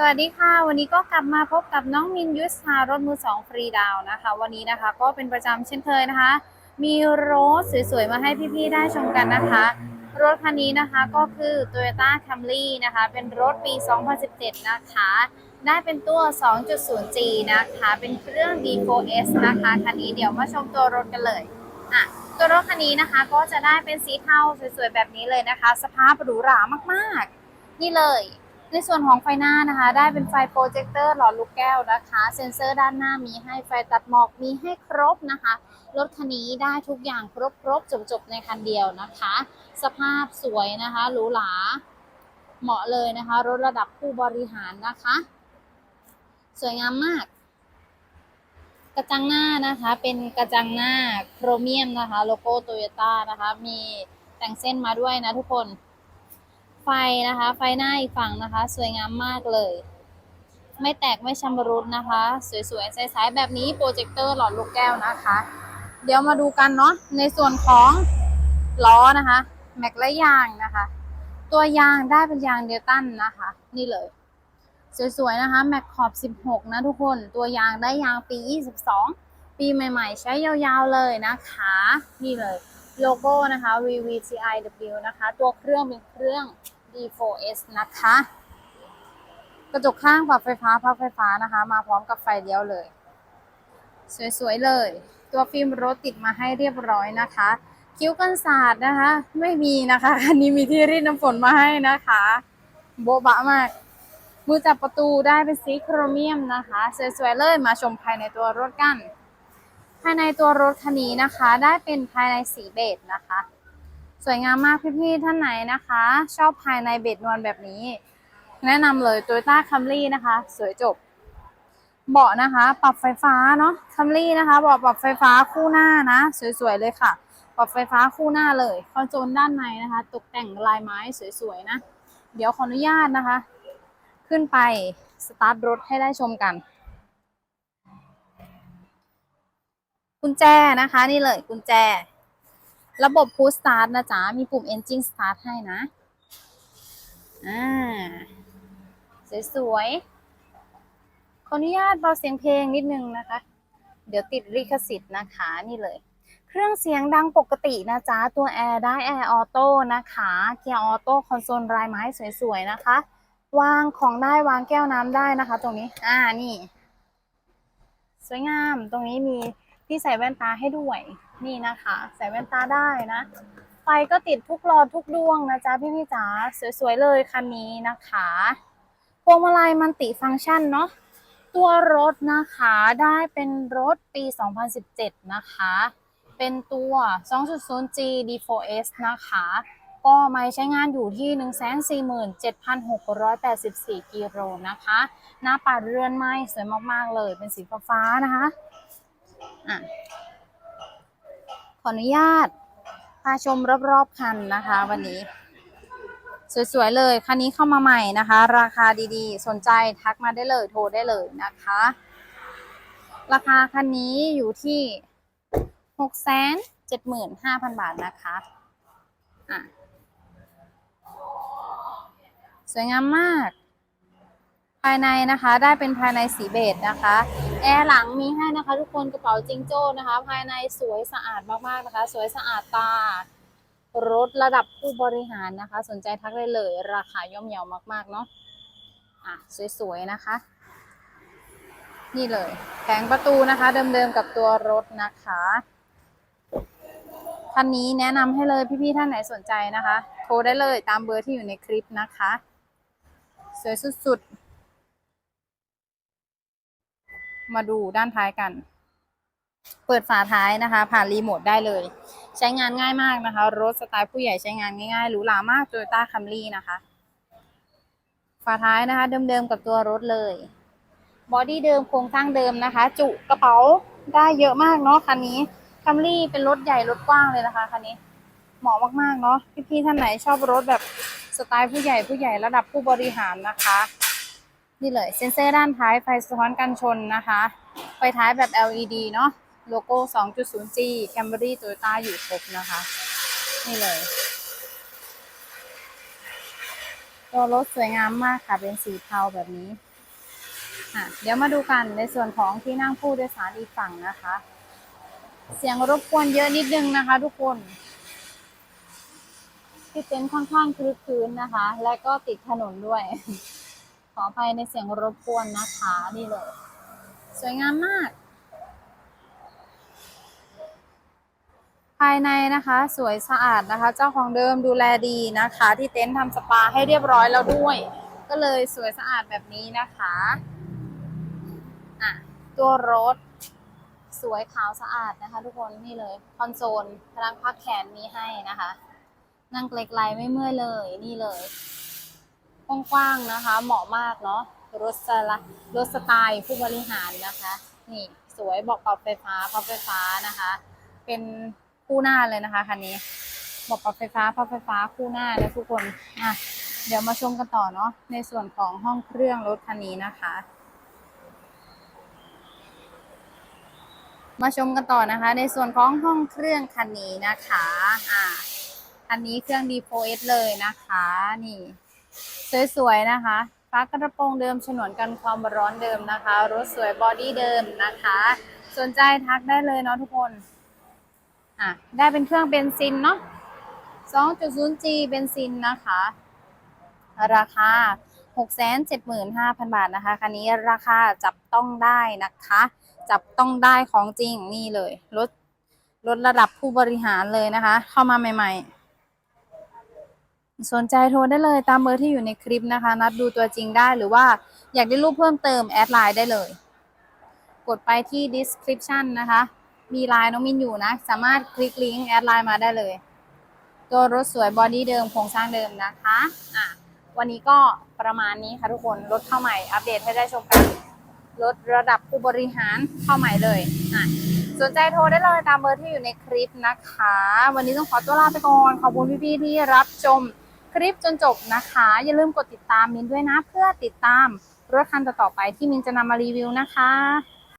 สวัสดีค่ะ วันนี้ก็กลับมาพบกับน้องมินยุทธารถมือสองฟรีดาวน์นะคะ วันนี้นะคะก็เป็นประจำเช่นเคยนะคะ มีรถสวยๆ มาให้พี่ๆ ได้ชมกันนะคะ รถคันนี้นะคะก็คือ Toyota Camry นะคะ เป็นรถปี 2017 นะคะ ได้เป็นตัว 2.0G นะคะ เป็นเครื่อง D4S นะคะคันนี้เดี๋ยวมาชมตัวรถกันเลยอะตัวรถคันนี้นะคะก็จะได้เป็นสีเทาสวยๆ แบบนี้เลยนะคะ สภาพหรูหรามากๆ นี่เลย ในส่วนของไฟหน้านะคะ ได้เป็นไฟโปรเจคเตอร์หลอดลูกแก้วนะคะ เซ็นเซอร์ด้านหน้ามีให้ไฟตัดหมอกมีให้ครบนะคะ รถคันนี้ได้ทุกอย่างครบครบจบจบๆในคันเดียวนะคะ สภาพสวยนะคะหรูหราเหมาะเลยนะคะ รถระดับผู้บริหารนะคะ สวยงามมาก กระจังหน้านะคะ เป็นกระจังหน้าโครเมียมนะคะ โลโก้โตโยต้านะคะ มีแต่งเส้นมาด้วยนะทุกคน ไฟนะคะ ไฟหน้าอีกฝั่งนะคะ สวยงามมากเลย ไม่แตกไม่ชำรุดนะคะ สวยๆใสๆแบบนี้โปรเจคเตอร์หลอดลูกแก้วนะคะ เดี๋ยวมาดูกันเนาะในส่วนของล้อนะคะ แม็กและยางนะคะ ตัวยางได้เป็นยางเดลตันนะคะ นี่เลย สวยๆนะคะแม็กขอบ 16 นะทุกคน ตัวยางได้ยางปี 22 ปีใหม่ ๆ ใช้ยาวๆเลยนะคะ นี่เลยโลโก้นะคะ VVTIW นะคะ ตัวเครื่องเป็นเครื่อง D4S นะคะ กระจกข้างปรับไฟฟ้าพับไฟฟ้านะคะ มาพร้อมกับไฟเลี้ยวเลย สวยๆเลย ตัวฟิล์มรถติดมาให้เรียบร้อยนะคะ คิ้วกันศาสตร์นะคะ ไม่มีนะคะอันนี้มีที่รีดน้ำฝนมาให้นะคะ โบ๊ะบะมากมือจับประตูได้เป็นสีโครเมียมนะคะ สวยๆเลยมาชมภายในตัวรถกัน ภายในตัวรถคันนี้นะคะ ได้เป็นภายในสีเบจนะคะ สวยงามมากพี่ๆท่านไหนนะคะ ชอบภายในเบจนวลแบบนี้ แนะนำเลย Toyota Camry นะคะ สวยจบ เบาะนะคะ ปรับไฟฟ้าเนาะ Camry นะคะเบาะปรับไฟฟ้าคู่หน้านะ สวยๆเลยค่ะ ปรับไฟฟ้าคู่หน้าเลยคอนโซลด้านในนะคะ ตกแต่งลายไม้สวยๆนะ เดี๋ยวขออนุญาตนะคะ ขึ้นไปสตาร์ทรถให้ได้ชมกันกุญแจนะคะนี่เลยกุญแจ ระบบ Push Start นะจ๊ะ มีปุ่ม Engine Start ให้นะ อ่า สวยๆ ขออนุญาตเบาเสียงเพลงนิดนึงนะคะ เดี๋ยวติดลิขสิทธิ์นะคะนี่เลย เครื่องเสียงดังปกตินะจ๊ะ ตัวแอร์ได้แอร์ออโต้นะคะ เกียร์ออโต้คอนโซลลายไม้สวยๆ นะคะ วางของได้วางแก้วน้ำได้นะคะ ตรงนี้ อ่า นี่ สวยงาม ตรงนี้มีที่ใส่แว่นตาให้ด้วย นี่นะคะใส่แว่นตาได้นะไฟก็ติดทุกหลอทุกดวงนะจ๊ะพี่พี่จ๋าสวยๆเลยคันนี้นะคะพวงมาลัยมันติฟังก์ชันเนาะตัวรถนะคะได้เป็นรถปี 2017 นะคะ เป็นตัว 2.0G D4S นะคะ ก็ไม่ใช้งานอยู่ที่ 147,684 กิโลนะคะ หน้าปัดเรือนไม้สวยมาก ๆ เลยเป็นสีฟ้าๆนะคะ อะ ออนุญาตพาชมรอบๆคันนะคะ วันนี้ สวยๆเลยคันนี้เข้ามาใหม่นะคะ ราคาดีๆ สนใจทักมาได้เลยโทรได้เลยนะคะ ราคาคันนี้อยู่ที่หกแสนเจ็ดหมื่นห้าพันบาทนะคะอะสวยงามมาก ภายในนะคะได้เป็นภายในสีเบจนะคะ แอร์หลังมีให้นะคะ ทุกคนกระเป๋าจิงโจ้นะคะ ภายในสวยสะอาดมากๆนะคะ สวยสะอาดตารถระดับผู้บริหารนะคะ สนใจทักได้เลย ราคาย่อมเยาวมากๆเนาะอะสวยๆนะคะ นี่เลยแผงประตูนะคะ เดิมๆกับตัวรถนะคะคันนี้แนะนำให้เลยพี่ๆท่านไหนสนใจนะคะ โทรได้เลยตามเบอร์ที่อยู่ในคลิปนะคะ สวยสุดๆ มาดูด้านท้ายกัน เปิดฝาท้ายนะคะ ผ่านรีโมทได้เลย ใช้งานง่ายมากนะคะ รถสไตล์ผู้ใหญ่ใช้งานง่ายๆหรูหรามาก Toyota Camry นะคะ ฝาท้ายนะคะ เดิมๆกับตัวรถเลย บอดี้เดิมโครงสร้างเดิมนะคะ จุกระเป๋าได้เยอะมากเนาะคันนี้ Camry เป็นรถใหญ่รถกว้างเลยนะคะคันนี้เหมาะมากๆเนาะพี่ๆท่านไหนชอบรถแบบสไตล์ผู้ใหญ่ผู้ใหญ่ระดับผู้บริหารนะคะ นี่เลยเซ็นเซอร์ด้านท้ายไฟสะท้อนกันชนนะคะ ไฟท้ายแบบ LED เนาะโลโก้ 2.0G Camry Toyota อยู่ครบนะคะ นี่เลยตัวรถสวยงามมากค่ะ เป็นสีเทาแบบนี้อะเดี๋ยวมาดูกันในส่วนของที่นั่งผู้โดยสารอีกฝั่งนะคะ เสียงรบกวนเยอะนิดนึงนะคะทุกคน ที่เต็นท์ค่อนข้างคลึกคลื้นนะคะ และก็ติดถนนด้วย ออภัยในเสียงรบกวนนะคะนี่เลย สวยงามมาก ภายในนะคะ สวยสะอาดนะคะ เจ้าของเดิมดูแลดีนะคะ ที่เต็นท์ทำสปาให้เรียบร้อยแล้วด้วย ก็เลยสวยสะอาดแบบนี้นะคะอะตัวรถสวยขาวสะอาดนะคะ ทุกคนนี่เลยคอนโซลพลังพักแขนมีให้นะคะ นั่งไกลๆไม่เมื่อยเลยนี่เลย กว้างๆนะคะ เหมาะมากเนาะรถสละรถสไตล์ผู้บริหารนะคะ นี่สวยบอกปรับไฟฟ้าพับไฟฟ้านะคะ เป็นคู่หน้าเลยนะคะคันนี้บอกปรับไฟฟ้าพับไฟฟ้าคู่หน้านะทุกคนอะเดี๋ยวมาชมกันต่อเนาะในส่วนของห้องเครื่องรถคันนี้นะคะ มาชมกันต่อนะคะ ในส่วนของห้องเครื่องคันนี้นะคะอ่าอันนี้เครื่อง D4S เลยนะคะ นี่ สวยๆนะคะฝากระโปรงเดิมฉนวนกันความร้อนเดิมนะคะ รถสวยบอดี้เดิมนะคะ สนใจทักได้เลยเนาะทุกคนอะได้เป็นเครื่องเบนซินเนาะ 2.0G เบนซินนะคะ ราคา 675,000 บาทนะคะ คันนี้ราคาจับต้องได้นะคะ จับต้องได้ของจริงนี่เลย รถ รถระดับผู้บริหารเลยนะคะ เข้ามาใหม่ ๆ สนใจโทรได้เลยตามเบอร์ที่อยู่ในคลิปนะคะ นัดดูตัวจริงได้หรือว่าอยากได้รูปเพิ่มเติมแอดไลน์ได้เลย กดไปที่ description นะคะ มีไลน์น้องมินอยู่นะ สามารถคลิกลิงก์แอดไลน์มาได้เลย ตัวรถสวยบอดี้เดิมโครงสร้างเดิมนะคะอะวันนี้ก็ประมาณนี้ค่ะทุกคนรถเข้าใหม่อัปเดตให้ได้ชมกันรถระดับผู้บริหารเข้าใหม่เลยอะสนใจโทรได้เลยตามเบอร์ที่อยู่ในคลิปนะคะ วันนี้ต้องขอตัวลาไปก่อน ขอบคุณพี่ๆที่รับชม คลิปจนจบนะคะ อย่าลืมกดติดตามมินด้วยนะ เพื่อติดตามรถคันต่อๆไปที่มินจะนำมารีวิวนะคะ